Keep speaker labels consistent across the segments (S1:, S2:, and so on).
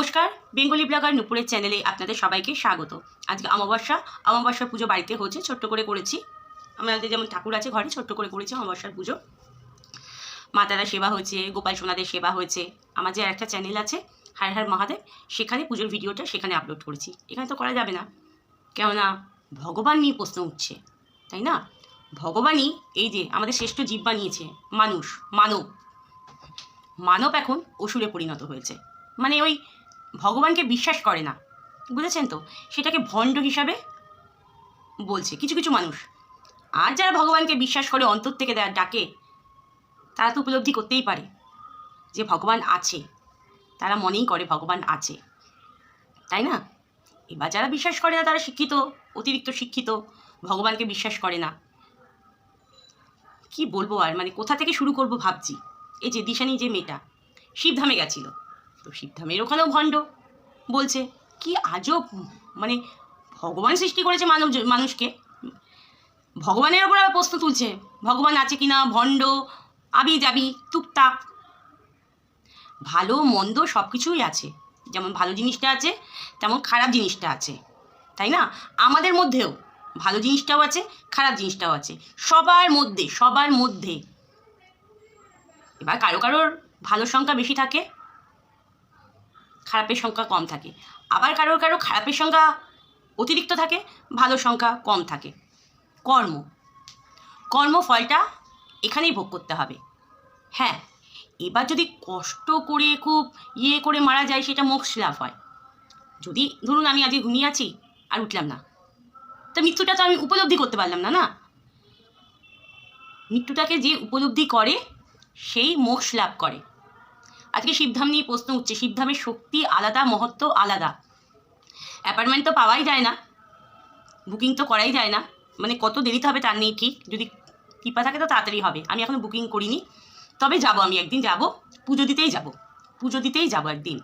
S1: নমস্কার, Bengali blogger নুপুরের চ্যানেলে আপনাদের সবাইকে স্বাগত। আজকে অমাবস্যা, অমাবস্যার পুজো বাড়িতে হচ্ছে, ছোট্ট করে করেছি। আমাদের যেমন ঠাকুর আছে ঘরে, ছোট্ট করে করেছি অমাবস্যার পুজো। মাতারা সেবা হয়েছে, গোপাল সোনাদের সেবা হয়েছে। আমার যে একটা চ্যানেল আছে হার হার মহাদেব, সেখানে পুজোর ভিডিওটা সেখানে আপলোড করেছি। এখানে তো করা যাবে না। কেননা ভগবান নিয়ে প্রশ্ন উঠছে, তাই না? ভগবানই এই যে আমাদের শ্রেষ্ঠ জীব বানিয়েছে, মানুষ, মানব। মানব এখন অসুরে পরিণত হয়েছে। মানে ওই ভগবানকে বিশ্বাস করে না। বুঝেছেন তো? সেটাকে ভণ্ড হিসাবে বলছে, কিছু কিছু মানুষ। আর যারা ভগবানকে বিশ্বাস করে, অন্তর থেকে ডাকে, তারা তো উপলব্ধি করতেই পারে যে ভগবান আছে। তারা মনেই করে ভগবান আছে। তাই না? এবার যারা বিশ্বাস করে না, তারা শিক্ষিত, অতিরিক্ত শিক্ষিত, ভগবানকে বিশ্বাস করে না। কি বলব আর? মানে কোথা থেকে শুরু করব ভাবছি। এই যে দিশানি যে মেয়েটা, শিবধামে গেছিল। তো শিবধামের ওখানেও ভণ্ড। বলছে, কি আজব মানে ভগবান সৃষ্টি করেছে মানব মানুষকে। ভগবানের ওপর আবার প্রশ্ন তুলছে, ভগবান আছে কি না ভণ্ড আবি যাবি টুকটাক ভালো, মন্দ সব কিছুই আছে। যেমন ভালো জিনিসটা আছে, তেমন খারাপ জিনিসটা আছে। তাই না? আমাদের মধ্যেও ভালো জিনিসটাও আছে, খারাপ জিনিসটাও আছে। সবার মধ্যে সবার মধ্যে। এবার কারও কারোর ভালো সংখ্যা বেশি থাকে খারাপের সংখ্যা কম থাকে। আবার কারোর কারও খারাপের সংখ্যা অতিরিক্ত থাকে, ভালো সংখ্যা কম থাকে। কর্ম। কর্মফলটা এখানেই ভোগ করতে হবে। হ্যাঁ এবার যদি কষ্ট করে খুব ইয়ে করে মারা যায়, সেটা মোক্ষ লাভ হয়। যদি ধরুন আমি আজকে ঘুমিয়ে আছি আর উঠলাম না, তা মৃত্যুটা তো আমি উপলব্ধি করতে পারলাম না না? মৃত্যুটাকে যে উপলব্ধি করে, সেই মোক্ষ লাভ করে। আজকে শিবধাম নিয়ে প্রশ্ন উঠছে। শিবধামের শক্তি আলাদা, মহত্ব আলাদা। অ্যাপার্টমেন্ট তো পাওয়াই যায় না। বুকিং তো করাই যায় না। মানে কত দেরিতে হবে তার নেই ঠিক। যদি কৃপা থাকে তো তাড়াতাড়ি হবে। আমি এখনও বুকিং করিনি। তবে যাব আমি একদিন। যাব। পুজো দিতেই যাব। পুজো দিতেই যাব একদিন।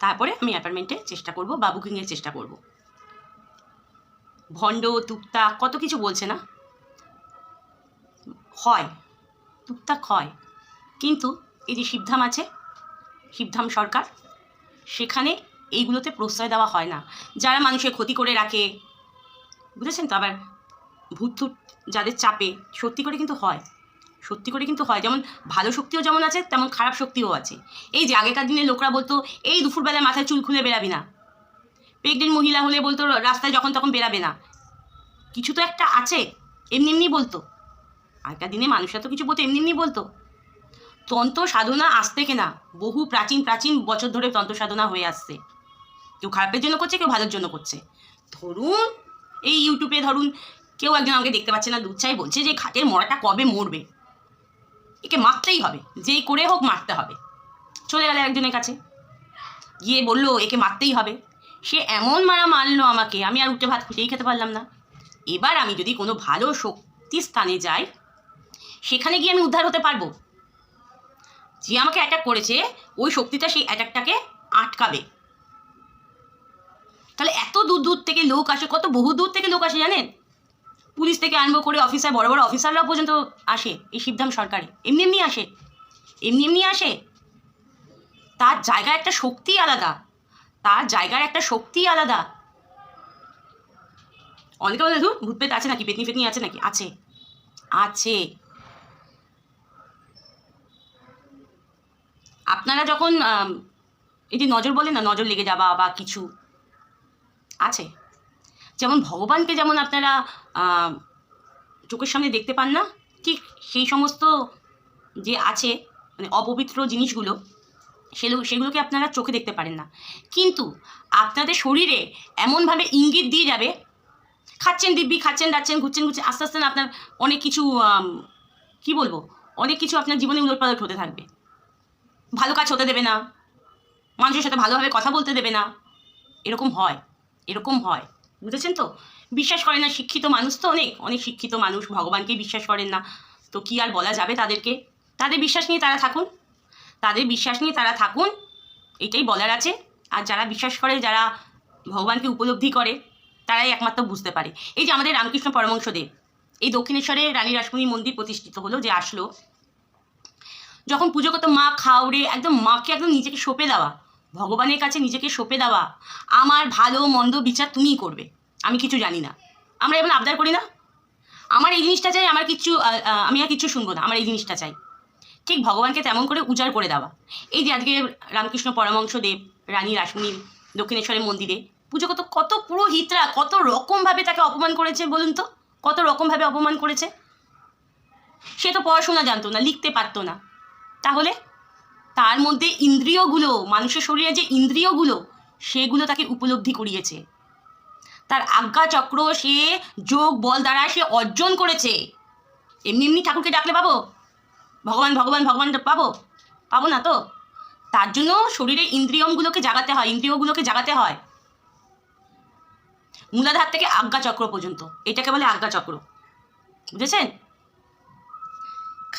S1: তারপরে আমি অ্যাপার্টমেন্টে চেষ্টা করব বা বুকিংয়ের চেষ্টা করব। ভণ্ড টুকটা কত কিছু বলছে না? হয়। টুকটাক হয়। কিন্তু এই যে শিবধাম আছে শিবধাম সরকার, সেখানে এইগুলোতে প্রশ্রয় দেওয়া হয় না। যারা মানুষের ক্ষতি করে রাখে, বুঝেছেন তো? আবার ভূত যাদের চাপে, সত্যি করে কিন্তু হয়। সত্যি করে কিন্তু হয়। যেমন ভালো শক্তিও যেমন আছে, তেমন খারাপ শক্তিও আছে। এই যে আগেকার দিনে লোকরা বলতো, এই দুপুরবেলায় মাথায় চুল খুলে বেরাবি না। প্রেগনেন্ট মহিলা হলে বলতো, রাস্তায় যখন তখন বেরাবে না। কিছু তো একটা আছে, এমনি এমনি বলতো। আগেকার দিনে মানুষরা তো কিছু বলতো, এমনি এমনি বলতো। তন্ত্র সাধনা আজ থেকে না বহু প্রাচীন প্রাচীন বছর ধরে তন্ত্র সাধনা হয়ে আসছে। কেউ খারাপের জন্য করছে, কেউ ভালোর জন্য করছে। ধরুন, এই ইউটিউবে ধরুন, কেউ একজন আমাকে দেখতে পাচ্ছে না, দুধ চাই বলছে যে খাটের মরাটা কবে মরবে? একে মারতেই হবে যেই করে হোক মারতে হবে। চলে গেল একজনের কাছে। গিয়ে বলল, একে মারতেই হবে। সে এমন মারা মারলো আমাকে, আমি আর উঠে ভাত খুঁজেই খেতে পারলাম না। এবার আমি যদি কোনো ভালো শক্তি স্থানে যাই, সেখানে গিয়ে আমি উদ্ধার হতে পারব। যে আমাকে অ্যাটাক করেছে, ওই শক্তিটা সেই অ্যাটাকটাকে আটকাবে। তাহলে এত দূর দূর থেকে লোক আসে, কত বহু দূর থেকে লোক আসে জানেন? পুলিশ থেকে আরম্ভ করে অফিসার বড় বড় অফিসাররাও পর্যন্ত আসে এই শিবধাম সরকারে। এমনি এমনি আসে, এমনি এমনি আসে। তার জায়গার একটা শক্তি আলাদা, তার জায়গার একটা শক্তি আলাদা। অনেকে বলে ধরুন ভূত পেত আছে নাকি? পেতনি পেতনি আছে নাকি? আছে। আছে। আপনারা যখন এই যে নজর বলে না, নজর লেগে যাওয়া বা কিছু আছে? যেমন ভগবানকে যেমন আপনারা চোখের সামনে দেখতে পান না, ঠিক সেই সমস্ত যে আছে মানে অপবিত্র জিনিসগুলো সেগুলো সেগুলোকে আপনারা চোখে দেখতে পারেন না। কিন্তু আপনাদের শরীরে এমনভাবে ইঙ্গিত দিয়ে যাবে, খাচ্ছেন দিব্যি, খাচ্ছেন যাচ্ছেন ঘুরছেন ঘুরছেন, আস্তে আস্তে আপনার অনেক কিছু কি বলব? অনেক কিছু আপনার জীবনে উলটপালট হতে থাকবে। ভালো কাজ হতে দেবে না। মানুষের সাথে ভালোভাবে কথা বলতে দেবে না। এরকম হয় এরকম হয়। বুঝেছেন তো? বিশ্বাস করে না শিক্ষিত মানুষ তো অনেক অনেক শিক্ষিত মানুষ। ভগবানকে বিশ্বাস করেন না। তো কি আর বলা যাবে তাদেরকে? তাদের বিশ্বাস নিয়ে তারা থাকুন। তাদের বিশ্বাস নিয়ে তারা থাকুন, এটাই বলার আছে। আর যারা বিশ্বাস করে, যারা ভগবানকে উপলব্ধি করে, তারাই একমাত্র বুঝতে পারে। এই যে আমাদের রামকৃষ্ণ পরমংশদেব এই দক্ষিণেশ্বরে রানী রাসমণি মন্দির প্রতিষ্ঠিত হলো যে আসলো যখন পুজো করতো মা খাওড়ে একদম মাকে একদম নিজেকে সঁপে দেওয়া। ভগবানের কাছে নিজেকে সঁপে দেওয়া। আমার ভালো, মন্দ বিচার তুমিই করবে। আমি কিছু জানি না। আমরা এমন আবদার করি না। আমার এই জিনিসটা চাই, আমার কিছু আমি আর কিছু শুনব না। আমার এই জিনিসটা চাই। ঠিক ভগবানকে তেমন করে উজাড় করে দেওয়া। এই যে আজকে রামকৃষ্ণ পরমংশদেব রানী রাসমণির দক্ষিণেশ্বরের মন্দিরে, পুজো কত কত পুরোহিতরা, কত রকমভাবে তাকে অপমান করেছে বলুন তো? কত রকমভাবে অপমান করেছে? সে তো পড়াশোনা জানতো না, লিখতে পারতো না। তাহলে? তার মধ্যে ইন্দ্রিয়গুলো, মানুষের শরীরে যে ইন্দ্রিয়গুলো, সেগুলো তাকে উপলব্ধি করিয়েছে। তার আজ্ঞা চক্র সে যোগ বল দ্বারা সে অর্জন করেছে। এমনি এমনি ঠাকুরকে ডাকলে পাবো? ভগবান ভগবান ভগবান পাবো? পাবো না তো? তার জন্য শরীরের ইন্দ্রিয়মগুলোকে জাগাতে হয়, ইন্দ্রিয়গুলোকে জাগাতে হয়। মূলাধার থেকে আজ্ঞা চক্র পর্যন্ত। এটাকে বলে আজ্ঞা চক্র। বুঝেছেন?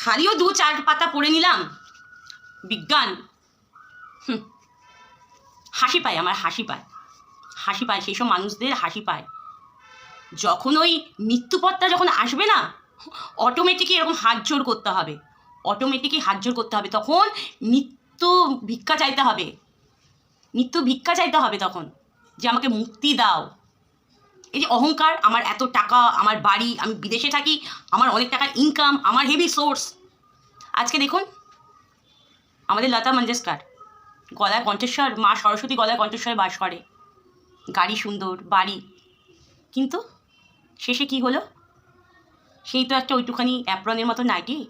S1: খালিও দু চার পাতা পড়ে নিলাম। বিজ্ঞান। হাসি পায়, আমার হাসি পায়। হাসি পায়, সেই সব মানুষদের হাসি পায়। যখন ওই মৃত্যুপথটা যখন আসবে না অটোমেটিকই এরকম হাত জোর করতে হবে। অটোমেটিকই হাত জোর করতে হবে। তখন মৃত্যু ভিক্ষা চাইতে হবে। মৃত্যু ভিক্ষা চাইতে হবে তখন যে আমাকে মুক্তি দাও। এই যে অহংকার, আমার এত টাকা, আমার বাড়ি, আমি বিদেশে থাকি, আমার অনেক টাকার ইনকাম আমার হেভি সোর্স আজকে দেখুন, আমাদের লতা মঞ্জেশকর গলায় কণ্ঠেশ্বর মা সরস্বতী গলায় কণ্ঠেশ্বরে বাস করে। গাড়ি সুন্দর, বাড়ি। কিন্তু শেষে কি হলো? সেই তো একটা ওইটুখানি অ্যাপ্রনের মতো নাইটি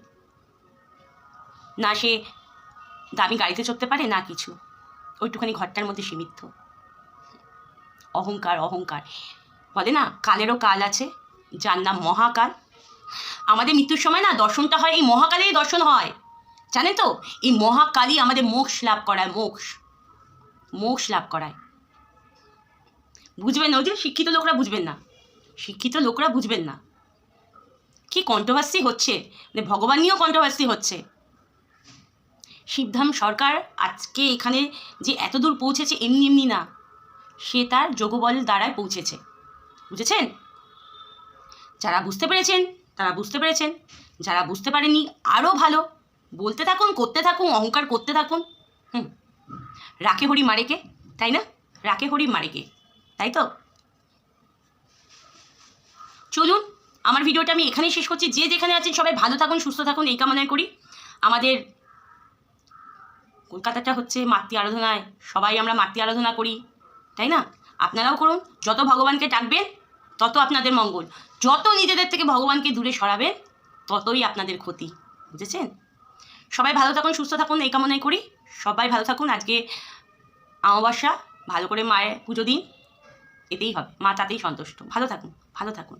S1: না সে দামি গাড়িতে চড়তে পারে, না কিছু। ওইটুখানি ঘরটার মধ্যে সীমিত। অহংকার অহংকার। বলে না, কালেরও কাল আছে, যার নাম মহাকাল। আমাদের মৃত্যুর সময় না দর্শনটা হয়, এই মহাকালেই দর্শন হয়। জানেন তো, এই মহাকালই আমাদের মোক্ষ লাভ করায়, মোক্ষ। মোক্ষ লাভ করায়। বুঝবেন না, ওই যে শিক্ষিত লোকরা বুঝবেন না। শিক্ষিত লোকরা বুঝবেন না। কি কন্ট্রোভার্সি হচ্ছে? মানে ভগবান নিয়েও কন্ট্রোভার্সি হচ্ছে। শিবধাম সরকার আজকে এখানে যে এত দূর পৌঁছেছে, এমনি এমনি না, সে তার যোগবল দ্বারায় পৌঁছেছে। বুঝেছেন? যারা বুঝতে পেরেছেন, তারা বুঝতে পেরেছেন। যারা বুঝতে পারেনি আরও ভালো। বলতে থাকুন, করতে থাকুন, অহংকার করতে থাকুন। হুম। রাখে হরি মারেকে, তাই না? রাখে হরি মারেকে, তাই তো? চলুন, আমার ভিডিওটা আমি এখানেই শেষ করছি। যে যেখানে আছেন সবাই ভালো থাকুন, সুস্থ থাকুন, এই কামনায় করি। আমাদের কলকাতাটা হচ্ছে মাতৃ আরাধনায়। সবাই আমরা মাতৃ আরাধনা করি, তাই না? আপনারাও করুন, যত ভগবানকে ডাকবেন তত আপনাদের মঙ্গল। যত নিজেদের থেকে ভগবানকে দূরে সরাবেন, ততই আপনাদের ক্ষতি, বুঝেছেন? সবাই ভালো থাকুন, সুস্থ থাকুন, এই কামনাই করি। সবাই ভালো থাকুন, আজকে অমাবস্যা, ভালো করে মায়ের পুজো দিন, এতেই হবে, মা তাতেই সন্তুষ্ট। ভালো থাকুন ভালো থাকুন।